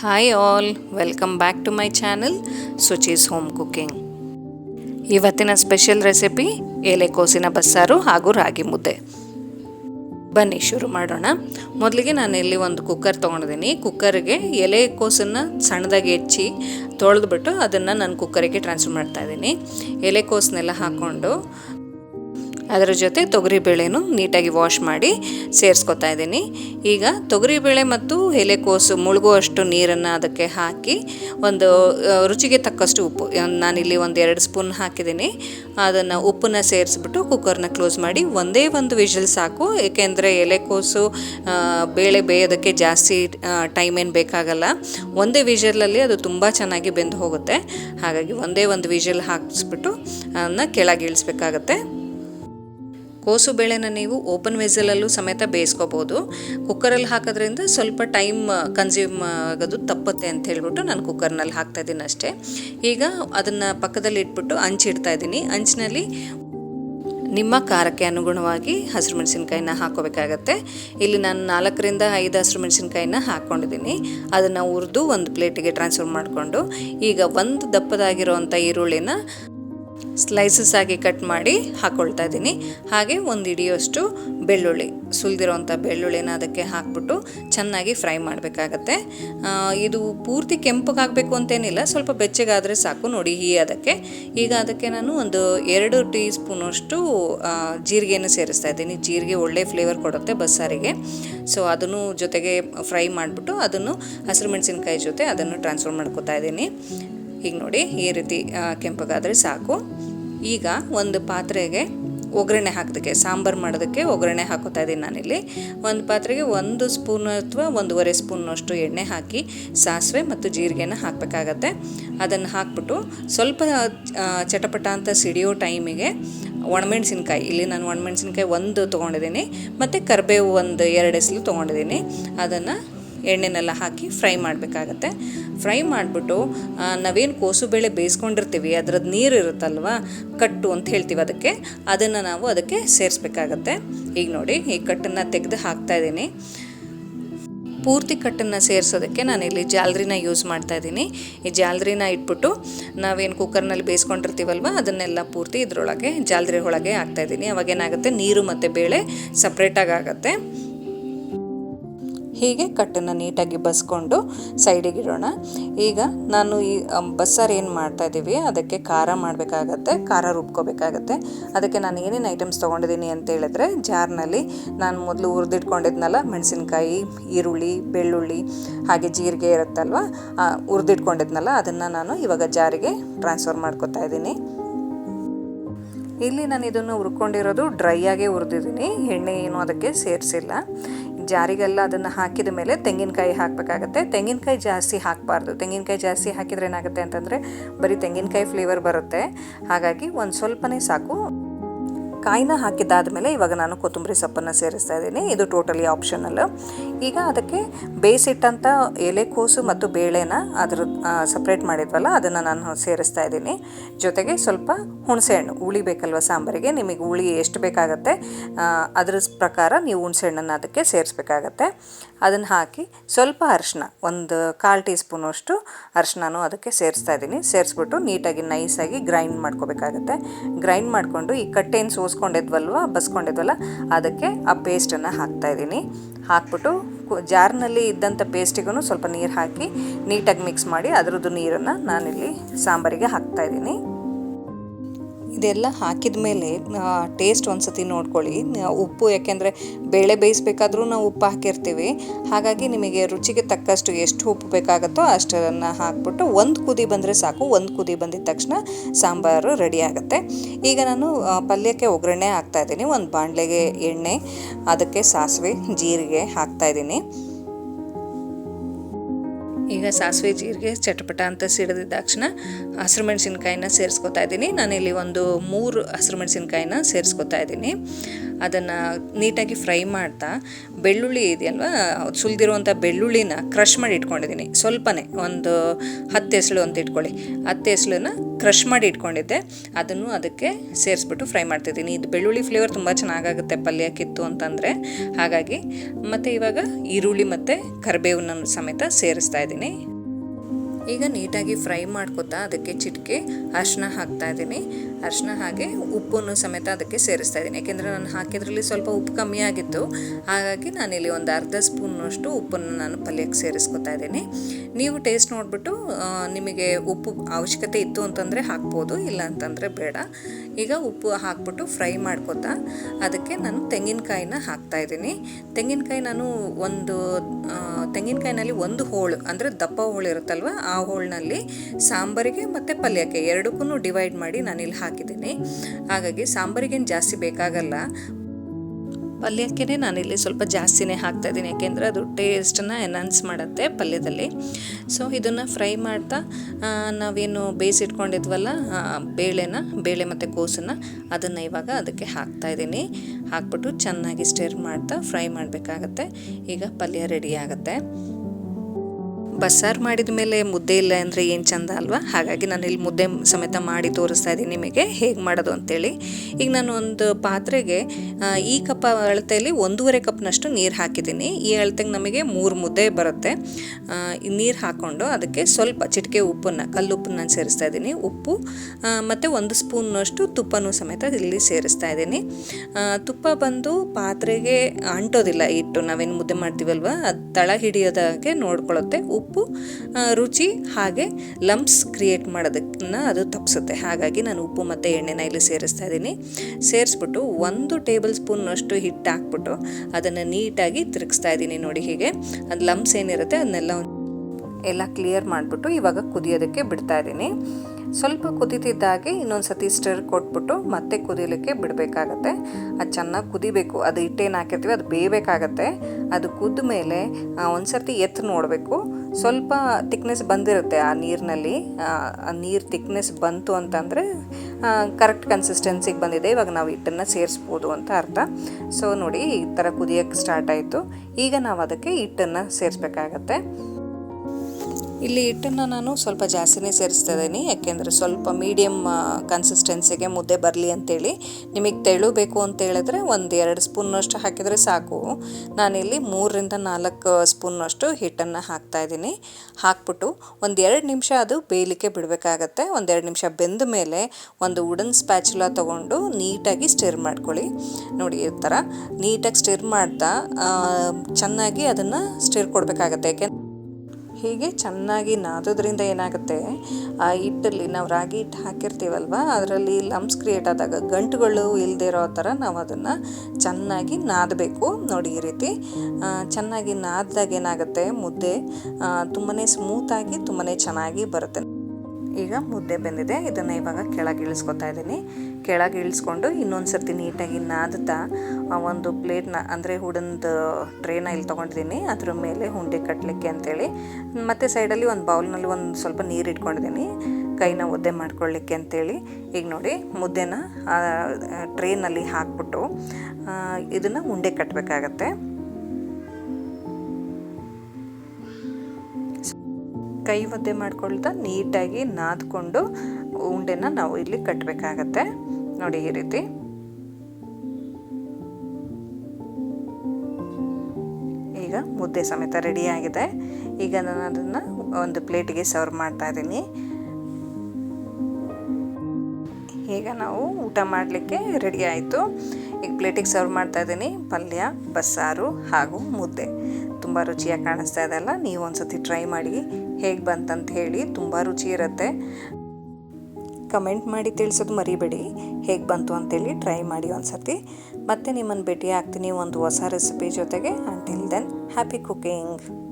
Hi all welcome back to my channel Suchi's home cooking ಇವತ್ತಿನ special recipe ಎಲೆಕೋಸಿನ ಬಸ್ಸಾರು ಹಾಗೂ ರಾಗಿ ಮುದ್ದೆ. ಬನ್ನಿ ಶುರು ಮಾಡೋಣ. ಮೊದಲಿಗೆ ನಾನು ಇಲ್ಲಿ ಒಂದು ಕುಕ್ಕರ್ ತೊಗೊಂಡಿದ್ದೀನಿ. ಕುಕ್ಕರ್ಗೆ ಎಲೆಕೋಸನ್ನು ಸಣ್ಣದಾಗಿ ಹೆಚ್ಚಿ ತೊಳೆದ್ಬಿಟ್ಟು ಅದನ್ನು ನಾನು ಕುಕ್ಕರಿಗೆ ಟ್ರಾನ್ಸ್ಫರ್ ಮಾಡ್ತಾ ಇದ್ದೀನಿ. ಎಲೆಕೋಸನ್ನೆಲ್ಲ ಹಾಕ್ಕೊಂಡು ಅದರ ಜೊತೆ ತೊಗರಿಬೇಳೆನೂ ನೀಟಾಗಿ ವಾಶ್ ಮಾಡಿ ಸೇರಿಸ್ಕೊತಾ ಇದ್ದೀನಿ. ಈಗ ತೊಗರಿಬೇಳೆ ಮತ್ತು ಎಲೆಕೋಸು ಮುಳುಗುವಷ್ಟು ನೀರನ್ನು ಅದಕ್ಕೆ ಹಾಕಿ ಒಂದು ರುಚಿಗೆ ತಕ್ಕಷ್ಟು ಉಪ್ಪು ನಾನಿಲ್ಲಿ ಒಂದು ಎರಡು ಸ್ಪೂನ್ ಹಾಕಿದ್ದೀನಿ. ಅದನ್ನು ಉಪ್ಪನ್ನ ಸೇರಿಸ್ಬಿಟ್ಟು ಕುಕ್ಕರ್ನ ಕ್ಲೋಸ್ ಮಾಡಿ ಒಂದೇ ಒಂದು ವಿಷಲ್ ಸಾಕು. ಏಕೆಂದರೆ ಎಲೆಕೋಸು ಬೇಳೆ ಬೇಯೋದಕ್ಕೆ ಜಾಸ್ತಿ ಟೈಮ್ ಏನು ಬೇಕಾಗಲ್ಲ. ಒಂದೇ ವಿಷಲಲ್ಲಿ ಅದು ತುಂಬ ಚೆನ್ನಾಗಿ ಬೆಂದು ಹೋಗುತ್ತೆ. ಹಾಗಾಗಿ ಒಂದೇ ಒಂದು ವಿಷಲ್ ಹಾಕಿಸ್ಬಿಟ್ಟು ಅದನ್ನು ಕೆಳಗೆ ಇಳಿಸ್ಬೇಕಾಗತ್ತೆ. ಕೋಸು ಬೇಳೆನ ನೀವು ಓಪನ್ ವೆಸಲಲ್ಲೂ ಸಮೇತ ಬೇಯಿಸ್ಕೋಬೋದು. ಕುಕ್ಕರಲ್ಲಿ ಹಾಕೋದ್ರಿಂದ ಸ್ವಲ್ಪ ಟೈಮ್ ಕನ್ಸ್ಯೂಮ್ ಆಗೋದು ತಪ್ಪುತ್ತೆ ಅಂತ ಹೇಳ್ಬಿಟ್ಟು ನಾನು ಕುಕ್ಕರ್ನಲ್ಲಿ ಹಾಕ್ತಾ ಇದ್ದೀನಿ ಅಷ್ಟೇ. ಈಗ ಅದನ್ನು ಪಕ್ಕದಲ್ಲಿ ಇಟ್ಬಿಟ್ಟು ಹಂಚಿಡ್ತಾ ಇದ್ದೀನಿ. ಹಂಚಿನಲ್ಲಿ ನಿಮ್ಮ ಖಾರಕ್ಕೆ ಅನುಗುಣವಾಗಿ ಹಸಿರು ಮೆಣಸಿನ್ಕಾಯಿನ ಹಾಕೋಬೇಕಾಗತ್ತೆ ಇಲ್ಲಿ ನಾನು ನಾಲ್ಕರಿಂದ ಐದು ಹಸಿರು ಮೆಣಸಿನ್ಕಾಯಿನ ಹಾಕ್ಕೊಂಡಿದ್ದೀನಿ ಅದನ್ನು ಹುರಿದು ಒಂದು ಪ್ಲೇಟಿಗೆ ಟ್ರಾನ್ಸ್ಫರ್ ಮಾಡಿಕೊಂಡು ಈಗ ಒಂದು ದಪ್ಪದಾಗಿರೋವಂಥ ಈರುಳ್ಳಿನ ಸ್ಲೈಸಸ್ ಆಗಿ ಕಟ್ ಮಾಡಿ ಹಾಕ್ಕೊಳ್ತಾ ಇದ್ದೀನಿ. ಹಾಗೆ ಒಂದು ಹಿಡಿಯೋಷ್ಟು ಬೆಳ್ಳುಳ್ಳಿ ಸುಲಿದಿರೋವಂಥ ಬೆಳ್ಳುಳ್ಳಿನ ಅದಕ್ಕೆ ಹಾಕ್ಬಿಟ್ಟು ಚೆನ್ನಾಗಿ ಫ್ರೈ ಮಾಡಬೇಕಾಗತ್ತೆ. ಇದು ಪೂರ್ತಿ ಕೆಂಪಗಾಗಬೇಕು ಅಂತೇನಿಲ್ಲ, ಸ್ವಲ್ಪ ಬೆಚ್ಚಗಾದರೆ ಸಾಕು ನೋಡಿ ಈ ಅದಕ್ಕೆ. ಈಗ ಅದಕ್ಕೆ ನಾನು ಒಂದು ಎರಡು ಟೀ ಸ್ಪೂನಷ್ಟು ಜೀರಿಗೆಯನ್ನು ಸೇರಿಸ್ತಾ ಇದ್ದೀನಿ. ಜೀರಿಗೆ ಒಳ್ಳೆ ಫ್ಲೇವರ್ ಕೊಡುತ್ತೆ ಬಸ್ಸಾರಿಗೆ. ಸೊ ಅದನ್ನು ಜೊತೆಗೆ ಫ್ರೈ ಮಾಡಿಬಿಟ್ಟು ಅದನ್ನು ಹಸಿರು ಮೆಣಸಿನ್ಕಾಯಿ ಜೊತೆ ಅದನ್ನು ಟ್ರಾನ್ಸ್ಫರ್ ಮಾಡ್ಕೋತಾ ಇದ್ದೀನಿ. ಈಗ ನೋಡಿ ಈ ರೀತಿ ಕೆಂಪಗಾದರೆ ಸಾಕು. ಈಗ ಒಂದು ಪಾತ್ರೆಗೆ ಒಗ್ಗರಣೆ ಹಾಕೋದಕ್ಕೆ, ಸಾಂಬಾರು ಮಾಡೋದಕ್ಕೆ ಒಗ್ಗರಣೆ ಹಾಕೋತಾ ಇದ್ದೀನಿ ನಾನಿಲ್ಲಿ. ಒಂದು ಪಾತ್ರೆಗೆ ಒಂದು ಸ್ಪೂನ್ ಅಥವಾ ಒಂದೂವರೆ ಸ್ಪೂನಷ್ಟು ಎಣ್ಣೆ ಹಾಕಿ, ಸಾಸಿವೆ ಮತ್ತು ಜೀರಿಗೆನ ಹಾಕಬೇಕಾಗತ್ತೆ. ಅದನ್ನು ಹಾಕ್ಬಿಟ್ಟು ಸ್ವಲ್ಪ ಚಟಪಟ ಅಂತ ಸಿಡಿಯೋ ಟೈಮಿಗೆ ಒಣಮೆಣಸಿನ್ಕಾಯಿ, ಇಲ್ಲಿ ನಾನು ಒಣಮೆಣಸಿನ್ಕಾಯಿ ಒಂದು ತೊಗೊಂಡಿದ್ದೀನಿ, ಮತ್ತು ಕರಿಬೇವು ಒಂದು ಎರಡು ಎಸಲು ತೊಗೊಂಡಿದ್ದೀನಿ. ಅದನ್ನು ಎಣ್ಣೆನೆಲ್ಲ ಹಾಕಿ ಫ್ರೈ ಮಾಡಬೇಕಾಗತ್ತೆ. ಫ್ರೈ ಮಾಡಿಬಿಟ್ಟು ನಾವೇನು ಕೋಸುಬೇಳೆ ಬೇಯಿಸ್ಕೊಂಡಿರ್ತೀವಿ ಅದರದ್ದು ನೀರು ಇರುತ್ತಲ್ವ, ಕಟ್ಟು ಅಂತ ಹೇಳ್ತೀವಿ ಅದಕ್ಕೆ, ಅದನ್ನು ನಾವು ಅದಕ್ಕೆ ಸೇರಿಸ್ಬೇಕಾಗತ್ತೆ. ಈಗ ನೋಡಿ, ಈ ಕಟ್ಟನ್ನು ತೆಗೆದು ಹಾಕ್ತಾ ಇದ್ದೀನಿ. ಪೂರ್ತಿ ಕಟ್ಟನ್ನು ಸೇರಿಸೋದಕ್ಕೆ ನಾನಿಲ್ಲಿ ಜಾಲ್ರಿನ ಯೂಸ್ ಮಾಡ್ತಾ ಇದ್ದೀನಿ. ಈ ಜಾಲ್ರಿನ ಇಟ್ಬಿಟ್ಟು ನಾವೇನು ಕುಕ್ಕರ್ನಲ್ಲಿ ಬೇಯಿಸ್ಕೊಂಡಿರ್ತೀವಲ್ವ, ಅದನ್ನೆಲ್ಲ ಪೂರ್ತಿ ಇದರೊಳಗೆ ಜಾಲ್ರಿ ಒಳಗೆ ಹಾಕ್ತಾ ಇದ್ದೀನಿ. ಅವಾಗೇನಾಗುತ್ತೆ, ನೀರು ಮತ್ತು ಬೇಳೆ ಸಪ್ರೇಟಾಗಿ ಆಗುತ್ತೆ. ಹೀಗೆ ಕಟ್ಟನ್ನು ನೀಟಾಗಿ ಬಸ್ಕೊಂಡು ಸೈಡಿಗೆ ಇಡೋಣ. ಈಗ ನಾನು ಈ ಬಸ್ಸಾರು ಏನು ಮಾಡ್ತಾ ಇದ್ದೀವಿ, ಅದಕ್ಕೆ ಖಾರ ಮಾಡಬೇಕಾಗತ್ತೆ, ಖಾರ ರುಬ್ಕೋಬೇಕಾಗತ್ತೆ. ಅದಕ್ಕೆ ನಾನು ಏನೇನು ಐಟಮ್ಸ್ ತೊಗೊಂಡಿದ್ದೀನಿ ಅಂತ ಹೇಳಿದ್ರೆ, ಜಾರ್ನಲ್ಲಿ ನಾನು ಮೊದಲು ಹುರಿದಿಟ್ಕೊಂಡಿದ್ನಲ್ಲ, ಮೆಣಸಿನ್ಕಾಯಿ, ಈರುಳ್ಳಿ, ಬೆಳ್ಳುಳ್ಳಿ, ಹಾಗೆ ಜೀರಿಗೆ ಇರುತ್ತಲ್ವ ಹುರಿದಿಟ್ಕೊಂಡಿದ್ನಲ್ಲ, ಅದನ್ನು ನಾನು ಇವಾಗ ಜಾರಿಗೆ ಟ್ರಾನ್ಸ್ಫರ್ ಮಾಡ್ಕೊತಾ ಇದ್ದೀನಿ. ಇಲ್ಲಿ ನಾನು ಇದನ್ನು ಹುರ್ಕೊಂಡಿರೋದು ಡ್ರೈ ಆಗೇ ಹುರಿದಿದ್ದೀನಿ, ಎಣ್ಣೆ ಏನು ಅದಕ್ಕೆ ಸೇರಿಸಿಲ್ಲ. ಜಾರಿಗೆಲ್ಲ ಅದನ್ನು ಹಾಕಿದ ಮೇಲೆ ತೆಂಗಿನಕಾಯಿ ಹಾಕಬೇಕಾಗತ್ತೆ. ತೆಂಗಿನಕಾಯಿ ಜಾಸ್ತಿ ಹಾಕಬಾರ್ದು. ತೆಂಗಿನಕಾಯಿ ಜಾಸ್ತಿ ಹಾಕಿದ್ರೆ ಏನಾಗುತ್ತೆ ಅಂತಂದರೆ ಬರೀ ತೆಂಗಿನಕಾಯಿ ಫ್ಲೇವರ್ ಬರುತ್ತೆ. ಹಾಗಾಗಿ ಒಂದು ಸ್ವಲ್ಪನೇ ಸಾಕು. ಕಾಯಿನ ಹಾಕಿದ್ದಾದಮೇಲೆ ಇವಾಗ ನಾನು ಕೊತ್ತಂಬರಿ ಸೊಪ್ಪನ್ನು ಸೇರಿಸ್ತಾ ಇದ್ದೀನಿ. ಇದು ಟೋಟಲಿ ಆಪ್ಷನಲ್ ಈಗ ಅದಕ್ಕೆ ಬೇಯಿಸಿಟ್ಟಂಥ ಎಲೆಕೋಸು ಮತ್ತು ಬೇಳೆನ ಅದ್ರ ಸಪ್ರೇಟ್ ಮಾಡಿದ್ವಲ್ಲ, ಅದನ್ನು ನಾನು ಸೇರಿಸ್ತಾ ಇದ್ದೀನಿ. ಜೊತೆಗೆ ಸ್ವಲ್ಪ ಹುಣಸೆಹಣ್ಣು, ಹುಳಿ ಬೇಕಲ್ವ ಸಾಂಬಾರಿಗೆ? ನಿಮಗೆ ಹುಳಿ ಎಷ್ಟು ಬೇಕಾಗತ್ತೆ ಅದ್ರ ಪ್ರಕಾರ ನೀವು ಹುಣಸೆಹಣ್ಣನ್ನು ಅದಕ್ಕೆ ಸೇರಿಸ್ಬೇಕಾಗತ್ತೆ. ಅದನ್ನು ಹಾಕಿ ಸ್ವಲ್ಪ ಅರಿಶಿನ ಒಂದು ಕಾಲು ಟೀ ಸ್ಪೂನಷ್ಟು ಅರಿಶಿನೂ ಅದಕ್ಕೆ ಸೇರಿಸ್ತಾ ಇದ್ದೀನಿ. ಸೇರಿಸ್ಬಿಟ್ಟು ನೀಟಾಗಿ ನೈಸಾಗಿ ಗ್ರೈಂಡ್ ಮಾಡ್ಕೋಬೇಕಾಗತ್ತೆ. ಗ್ರೈಂಡ್ ಮಾಡಿಕೊಂಡು ಈ ಕಟ್ಟೇನು ಸೋಸ್ಕೊಂಡಿದ್ವಲ್ವ, ಬಸ್ಕೊಂಡಿದ್ವಲ್ಲ, ಅದಕ್ಕೆ ಆ ಪೇಸ್ಟನ್ನು ಹಾಕ್ತಾ ಇದ್ದೀನಿ. ಹಾಕ್ಬಿಟ್ಟು ಜಾರ್ನಲ್ಲಿ ಇದ್ದಂಥ ಪೇಸ್ಟಿಗೂ ಸ್ವಲ್ಪ ನೀರು ಹಾಕಿ ನೀಟಾಗಿ ಮಿಕ್ಸ್ ಮಾಡಿ ಅದರದ್ದು ನೀರನ್ನು ನಾನಿಲ್ಲಿ ಸಾಂಬಾರಿಗೆ ಹಾಕ್ತಾ ಇದ್ದೀನಿ. ಇದೆಲ್ಲ ಹಾಕಿದ ಮೇಲೆ ಟೇಸ್ಟ್ ಒಂದ್ಸತಿ ನೋಡ್ಕೊಳ್ಳಿ. ಉಪ್ಪು, ಯಾಕೆಂದರೆ ಬೇಳೆ ಬೇಯಿಸ್ಬೇಕಾದ್ರೂ ನಾವು ಉಪ್ಪು ಹಾಕಿರ್ತೀವಿ. ಹಾಗಾಗಿ ನಿಮಗೆ ರುಚಿಗೆ ತಕ್ಕಷ್ಟು ಎಷ್ಟು ಉಪ್ಪು ಬೇಕಾಗುತ್ತೋ ಅಷ್ಟನ್ನು ಹಾಕ್ಬಿಟ್ಟು ಒಂದು ಕುದಿ ಬಂದರೆ ಸಾಕು. ಒಂದು ಕುದಿ ಬಂದಿದ ತಕ್ಷಣ ಸಾಂಬಾರು ರೆಡಿ ಆಗುತ್ತೆ. ಈಗ ನಾನು ಪಲ್ಯಕ್ಕೆ ಒಗ್ಗರಣೆ ಹಾಕ್ತಾ ಇದ್ದೀನಿ. ಒಂದು ಬಾಣಲೆಗೆ ಎಣ್ಣೆ, ಅದಕ್ಕೆ ಸಾಸಿವೆ, ಜೀರಿಗೆ ಹಾಕ್ತಾ ಇದ್ದೀನಿ. ಈಗ ಸಾಸಿವೆ ಜೀರಿಗೆ, ಚಟಪಟ ಅಂತ ಸಿಡಿದ ತಕ್ಷಣ ಹಸಿರು ಮೆಣಸಿನ್ಕಾಯಿನ ಸೇರಿಸ್ಕೊತಾ ಇದ್ದೀನಿ. ನಾನಿಲ್ಲಿ ಒಂದು ಮೂರು ಹಸಿರು ಮೆಣಸಿನ್ಕಾಯಿನ ಸೇರಿಸ್ಕೊತಾ ಇದ್ದೀನಿ. ಅದನ್ನು ನೀಟಾಗಿ ಫ್ರೈ ಮಾಡ್ತಾ ಬೆಳ್ಳುಳ್ಳಿ ಇದೆಯಲ್ವಾ? ಸುಲಿದಿರುವಂಥ ಬೆಳ್ಳುಳ್ಳಿನ ಕ್ರಷ್ ಮಾಡಿ ಇಟ್ಕೊಂಡಿದ್ದೀನಿ. ಸ್ವಲ್ಪನೇ, ಒಂದು ಹತ್ತು ಎಸಳು ಅಂತ ಇಟ್ಕೊಳ್ಳಿ. ಹತ್ತು ಎಸಳನ್ನ ಕ್ರಷ್ ಮಾಡಿ ಇಟ್ಕೊಂಡಿದ್ದೆ. ಅದನ್ನು ಅದಕ್ಕೆ ಸೇರಿಸ್ಬಿಟ್ಟು ಫ್ರೈ ಮಾಡ್ತಿದ್ದೀನಿ. ಇದು ಬೆಳ್ಳುಳ್ಳಿ ಫ್ಲೇವರ್ ತುಂಬ ಚೆನ್ನಾಗಾಗುತ್ತೆ ಪಲ್ಯಕ್ಕಿತ್ತು ಅಂತಂದರೆ. ಹಾಗಾಗಿ ಮತ್ತು ಇವಾಗ ಈರುಳ್ಳಿ ಮತ್ತು ಕರಿಬೇವನ್ನ ಸಮೇತ ಸೇರಿಸ್ತಾ ಇದ್ದೀನಿ. ಈಗ ನೀಟಾಗಿ ಫ್ರೈ ಮಾಡ್ಕೊತಾ ಅದಕ್ಕೆ ಚಿಟಿಕೆ ಅರಿಶಿನ ಹಾಕ್ತಾ ಇದ್ದೀನಿ. ಅರಿಶಿನ ಹಾಗೆ ಉಪ್ಪನ್ನು ಸಮೇತ ಅದಕ್ಕೆ ಸೇರಿಸ್ತಾ ಇದ್ದೀನಿ. ಯಾಕೆಂದರೆ ನಾನು ಹಾಕಿದ್ರಲ್ಲಿ ಸ್ವಲ್ಪ ಉಪ್ಪು ಕಮ್ಮಿ ಆಗಿತ್ತು. ಹಾಗಾಗಿ ನಾನಿಲ್ಲಿ ಒಂದು ಅರ್ಧ ಸ್ಪೂನ್ನಷ್ಟು ಉಪ್ಪನ್ನು ನಾನು ಪಲ್ಯಕ್ಕೆ ಸೇರಿಸ್ಕೊತಾ ಇದ್ದೀನಿ. ನೀವು ಟೇಸ್ಟ್ ನೋಡಿಬಿಟ್ಟು ನಿಮಗೆ ಉಪ್ಪು ಅವಶ್ಯಕತೆ ಇತ್ತು ಅಂತಂದರೆ ಹಾಕ್ಬೋದು, ಇಲ್ಲ ಅಂತಂದರೆ ಬೇಡ. ಈಗ ಉಪ್ಪು ಹಾಕ್ಬಿಟ್ಟು ಫ್ರೈ ಮಾಡ್ಕೊತಾ ಅದಕ್ಕೆ ನಾನು ತೆಂಗಿನಕಾಯಿನ ಹಾಕ್ತಾ ಇದ್ದೀನಿ. ತೆಂಗಿನಕಾಯಿ ನಾನು ಒಂದು ತೆಂಗಿನಕಾಯಿನಲ್ಲಿ ಒಂದು ಹೋಳು, ಅಂದರೆ ದಪ್ಪ ಹೋಳು ಇರುತ್ತಲ್ವ, ಆ ಹೋಳಿನಲ್ಲಿ ಸಾಂಬಾರಿಗೆ ಮತ್ತು ಪಲ್ಯಕ್ಕೆ ಎರಡಕ್ಕೂ ಡಿವೈಡ್ ಮಾಡಿ ನಾನಿಲ್ಲಿ ಹಾಕಿದ್ದೀನಿ. ಹಾಗಾಗಿ ಸಾಂಬಾರಿಗೇನು ಜಾಸ್ತಿ ಬೇಕಾಗಲ್ಲ. ಪಲ್ಯಕ್ಕೆ ನಾನಿಲ್ಲಿ ಸ್ವಲ್ಪ ಜಾಸ್ತಿನೇ ಹಾಕ್ತಾ ಇದ್ದೀನಿ ಯಾಕೆಂದರೆ ಅದು ಟೇಸ್ಟನ್ನು ಎನ್ಹಾನ್ಸ್ ಮಾಡುತ್ತೆ ಪಲ್ಯದಲ್ಲಿ. ಸೊ, ಇದನ್ನು ಫ್ರೈ ಮಾಡ್ತಾ ನಾವೇನು ಬೇಯಿಸಿಟ್ಕೊಂಡಿದ್ವಲ್ಲ ಬೇಳೆನ, ಬೇಳೆ ಮತ್ತು ಕೋಸನ್ನು ಅದನ್ನು ಇವಾಗ ಅದಕ್ಕೆ ಹಾಕ್ತಾ ಇದ್ದೀನಿ ಹಾಕ್ಬಿಟ್ಟು ಚೆನ್ನಾಗಿ ಸ್ಟೇರ್ ಮಾಡ್ತಾ ಫ್ರೈ ಮಾಡಬೇಕಾಗತ್ತೆ. ಈಗ ಪಲ್ಯ ರೆಡಿ ಆಗುತ್ತೆ. ಬಸ್ಸಾರು ಮಾಡಿದ ಮೇಲೆ ಮುದ್ದೆ ಇಲ್ಲ ಅಂದರೆ ಏನು ಚಂದ ಅಲ್ವಾ? ಹಾಗಾಗಿ ನಾನು ಇಲ್ಲಿ ಮುದ್ದೆ ಸಮೇತ ಮಾಡಿ ತೋರಿಸ್ತಾ ಇದ್ದೀನಿ ನಿಮಗೆ. ಹೇಗೆ ಮಾಡೋದು ಅಂತೇಳಿ. ಈಗ ನಾನು ಒಂದು ಪಾತ್ರೆಗೆ ಈ ಕಪ್ ಅಳತೆಯಲ್ಲಿ ಒಂದೂವರೆ ಕಪ್ನಷ್ಟು ನೀರು ಹಾಕಿದ್ದೀನಿ. ಈ ಅಳತೆಗೆ ನಮಗೆ ಮೂರು ಮುದ್ದೆ ಬರುತ್ತೆ. ನೀರು ಹಾಕ್ಕೊಂಡು ಅದಕ್ಕೆ ಸ್ವಲ್ಪ ಚಿಟಿಕೆ ಉಪ್ಪನ್ನು ಕಲ್ಲುಪ್ಪನ್ನು ನಾನು ಸೇರಿಸ್ತಾ ಇದ್ದೀನಿ. ಉಪ್ಪು ಮತ್ತು ಒಂದು ಸ್ಪೂನ್ನಷ್ಟು ತುಪ್ಪನೂ ಸಮೇತ ಇಲ್ಲಿ ಸೇರಿಸ್ತಾ ಇದ್ದೀನಿ. ತುಪ್ಪ ಬಂದು ಪಾತ್ರೆಗೆ ಅಂಟೋದಿಲ್ಲ, ಇಟ್ಟು ನಾವೇನು ಮುದ್ದೆ ಮಾಡ್ತೀವಲ್ವ? ಅದು ತಳ ಹಿಡಿಯೋದಾಗೆ ನೋಡ್ಕೊಳ್ಳುತ್ತೆ ಉಪ್ಪು ಆ, ರುಚಿ ಹಾಗೆ ಲಂಪ್ಸ್ ಕ್ರಿಯೇಟ್ ಮಾಡೋದಕ್ಕನ್ನ ಅದು ತಪ್ಪಿಸುತ್ತೆ. ಹಾಗಾಗಿ ನಾನು ಉಪ್ಪು ಮತ್ತು ಎಣ್ಣೆನ ಇಲ್ಲಿ ಸೇರಿಸ್ತಾ ಇದ್ದೀನಿ. ಸೇರಿಸ್ಬಿಟ್ಟು ಒಂದು ಟೇಬಲ್ ಸ್ಪೂನ್ನಷ್ಟು ಹಿಟ್ಟು ಹಾಕ್ಬಿಟ್ಟು ಅದನ್ನು ನೀಟಾಗಿ ತಿರುಗಿಸ್ತಾ ಇದ್ದೀನಿ ನೋಡಿ ಹೀಗೆ. ಅದು ಲಂಪ್ಸ್ ಏನಿರುತ್ತೆ ಅದನ್ನೆಲ್ಲ ಎಲ್ಲ ಕ್ಲಿಯರ್ ಮಾಡಿಬಿಟ್ಟು ಇವಾಗ ಕುದಿಯೋದಕ್ಕೆ ಬಿಡ್ತಾ ಇದ್ದೀನಿ. ಸ್ವಲ್ಪ ಕುದೀತಿದ್ದಾಗೆ ಇನ್ನೊಂದು ಸತಿ ಸ್ಟರ್ ಕೊಟ್ಬಿಟ್ಟು ಮತ್ತೆ ಕುದಿಯಲಿಕ್ಕೆ ಬಿಡಬೇಕಾಗತ್ತೆ. ಅದು ಚೆನ್ನಾಗಿ ಕುದಿಬೇಕು. ಅದು ಹಿಟ್ಟೇನು ಹಾಕಿರ್ತೀವಿ ಅದು ಬೇಯಬೇಕಾಗತ್ತೆ. ಅದು ಕುದ್ದ ಮೇಲೆ ಒಂದು ಸರ್ತಿ ಎತ್ತು ನೋಡಬೇಕು. ಸ್ವಲ್ಪ ತಿಕ್ನೆಸ್ ಬಂದಿರುತ್ತೆ ಆ ನೀರಿನಲ್ಲಿ. ಆ ನೀರು ತಿಕ್ನೆಸ್ ಬಂತು ಅಂತಂದರೆ ಕರೆಕ್ಟ್ ಕನ್ಸಿಸ್ಟೆನ್ಸಿಗೆ ಬಂದಿದೆ. ಇವಾಗ ನಾವು ಹಿಟ್ಟನ್ನು ಸೇರಿಸ್ಬೋದು ಅಂತ ಅರ್ಥ. ಸೊ ನೋಡಿ ಈ ಥರ ಕುದಿಯೋಕ್ಕೆ ಸ್ಟಾರ್ಟ್ ಆಯಿತು. ಈಗ ನಾವು ಅದಕ್ಕೆ ಹಿಟ್ಟನ್ನು ಸೇರಿಸ್ಬೇಕಾಗತ್ತೆ. ಇಲ್ಲಿ ಹಿಟ್ಟನ್ನು ನಾನು ಸ್ವಲ್ಪ ಜಾಸ್ತಿನೇ ಸೇರಿಸ್ತಾ ಇದ್ದೀನಿ ಯಾಕೆಂದರೆ ಸ್ವಲ್ಪ ಮೀಡಿಯಮ್ ಕನ್ಸಿಸ್ಟೆನ್ಸಿಗೆ ಮುದ್ದೆ ಬರಲಿ ಅಂತೇಳಿ. ನಿಮಗೆ ತೆಳು ಬೇಕು ಅಂತ ಹೇಳಿದ್ರೆ ಒಂದು ಎರಡು ಸ್ಪೂನ್ನಷ್ಟು ಹಾಕಿದರೆ ಸಾಕು. ನಾನಿಲ್ಲಿ ಮೂರರಿಂದ ನಾಲ್ಕು ಸ್ಪೂನ್ನಷ್ಟು ಹಿಟ್ಟನ್ನು ಹಾಕ್ತಾ ಇದ್ದೀನಿ. ಹಾಕ್ಬಿಟ್ಟು ಒಂದು ಎರಡು ನಿಮಿಷ ಅದು ಬೇಯಲಿಕ್ಕೆ ಬಿಡಬೇಕಾಗತ್ತೆ. ಎರಡು ನಿಮಿಷ ಬೆಂದ ಮೇಲೆ ಒಂದು ವುಡನ್ ಸ್ಪ್ಯಾಚುಲ ತೊಗೊಂಡು ನೀಟಾಗಿ ಸ್ಟಿರ್ ಮಾಡ್ಕೊಳ್ಳಿ. ನೋಡಿ, ಈ ಥರ ನೀಟಾಗಿ ಸ್ಟಿರ್ ಮಾಡ್ತಾ ಚೆನ್ನಾಗಿ ಅದನ್ನು ಸ್ಟಿರ್ ಕೊಡಬೇಕಾಗತ್ತೆ. ಯಾಕೆ ಹೀಗೆ ಚೆನ್ನಾಗಿ ನಾದೋದ್ರಿಂದ ಏನಾಗುತ್ತೆ? ಆ ಹಿಟ್ಟಲ್ಲಿ ನಾವು ರಾಗಿ ಹಿಟ್ಟು ಹಾಕಿರ್ತೀವಲ್ವ? ಅದರಲ್ಲಿ ಲಂಬ್ಸ್ ಕ್ರಿಯೇಟ್ ಆದಾಗ ಗಂಟುಗಳು ಇಲ್ಲದೆ ಇರೋ ಥರ ನಾವು ಅದನ್ನು ಚೆನ್ನಾಗಿ ನಾದಬೇಕು. ನೋಡಿ ಈ ರೀತಿ. ಚೆನ್ನಾಗಿ ನಾದಿದಾಗ ಏನಾಗುತ್ತೆ? ಮುದ್ದೆ ತುಂಬಾ ಸ್ಮೂತಾಗಿ ತುಂಬಾ ಚೆನ್ನಾಗಿ ಬರುತ್ತೆ. ಈಗ ಮುದ್ದೆ ಬೆಂದಿದೆ. ಇದನ್ನು ಇವಾಗ ಕೆಳಗೆ ಇಳಿಸ್ಕೊತಾ ಇದ್ದೀನಿ. ಕೆಳಗೆ ಇಳಿಸ್ಕೊಂಡು ಇನ್ನೊಂದು ಸರ್ತಿ ನೀಟಾಗಿ ನಾದ್ತಾ ಒಂದು ಪ್ಲೇಟ್ನ, ಅಂದರೆ ಹುಡನ್ದು ಟ್ರೇನ ಇಲ್ಲಿ ತೊಗೊಂಡಿದ್ದೀನಿ. ಅದ್ರ ಮೇಲೆ ಹುಂಡೆ ಕಟ್ಟಲಿಕ್ಕೆ ಅಂತೇಳಿ. ಮತ್ತು ಸೈಡಲ್ಲಿ ಒಂದು ಬೌಲ್ನಲ್ಲಿ ಒಂದು ಸ್ವಲ್ಪ ನೀರು ಇಟ್ಕೊಂಡಿದ್ದೀನಿ. ಕೈನ ಒದ್ದೆ ಮಾಡ್ಕೊಳ್ಳಿಕ್ಕೆ ಅಂತೇಳಿ. ಈಗ ನೋಡಿ, ಮುದ್ದೆನ ಟ್ರೇನಲ್ಲಿ ಹಾಕ್ಬಿಟ್ಟು ಇದನ್ನು ಉಂಡೆ ಕಟ್ಟಬೇಕಾಗತ್ತೆ ಕೈ ಒದ್ದೆ ಮಾಡ್ಕೊಳ್ತಾ ನೀಟಾಗಿ ನಾದ್ಕೊಂಡು ಉಂಡೆನ ನಾವು ಇಲ್ಲಿ ಕಟ್ಟಬೇಕಾಗತ್ತೆ ನೋಡಿ ಈ ರೀತಿ. ಈಗ ಮುದ್ದೆ ಸಮೇತ ರೆಡಿ ಆಗಿದೆ. ಈಗ ನಾನು ಅದನ್ನು ಒಂದು ಪ್ಲೇಟಿಗೆ ಸರ್ವ್ ಮಾಡ್ತಾ ಇದ್ದೀನಿ. ಈಗ ನಾವು ಊಟ ಮಾಡಲಿಕ್ಕೆ ರೆಡಿ ಆಯಿತು. ಈಗ ಪ್ಲೇಟಿಗೆ ಸರ್ವ್ ಮಾಡ್ತಾ ಇದ್ದೀನಿ ಪಲ್ಯ, ಬಸ್ಸಾರು ಹಾಗೂ ಮುದ್ದೆ. ತುಂಬ ರುಚಿಯಾಗಿ ಕಾಣಿಸ್ತಾ ಇದೆ ಅಲ್ಲ? ನೀವು ಒಂದ್ಸತಿ ಟ್ರೈ ಮಾಡಿ ಹೇಗೆ ಬಂತಂತ ಹೇಳಿ ತುಂಬ ರುಚಿ ಇರುತ್ತೆ. ಕಮೆಂಟ್ ಮಾಡಿ ತಿಳಿಸೋದು ಮರಿಬೇಡಿ. ಹೇಗೆ ಬಂತು ಅಂತೇಳಿ ಟ್ರೈ ಮಾಡಿ ಒಂದ್ಸತಿ ಮತ್ತೆ ನಿಮ್ಮನ್ನು ಭೇಟಿ ಆಗ್ತೀನಿ ಒಂದು ಹೊಸ ರೆಸಿಪಿ ಜೊತೆಗೆ. Until then happy cooking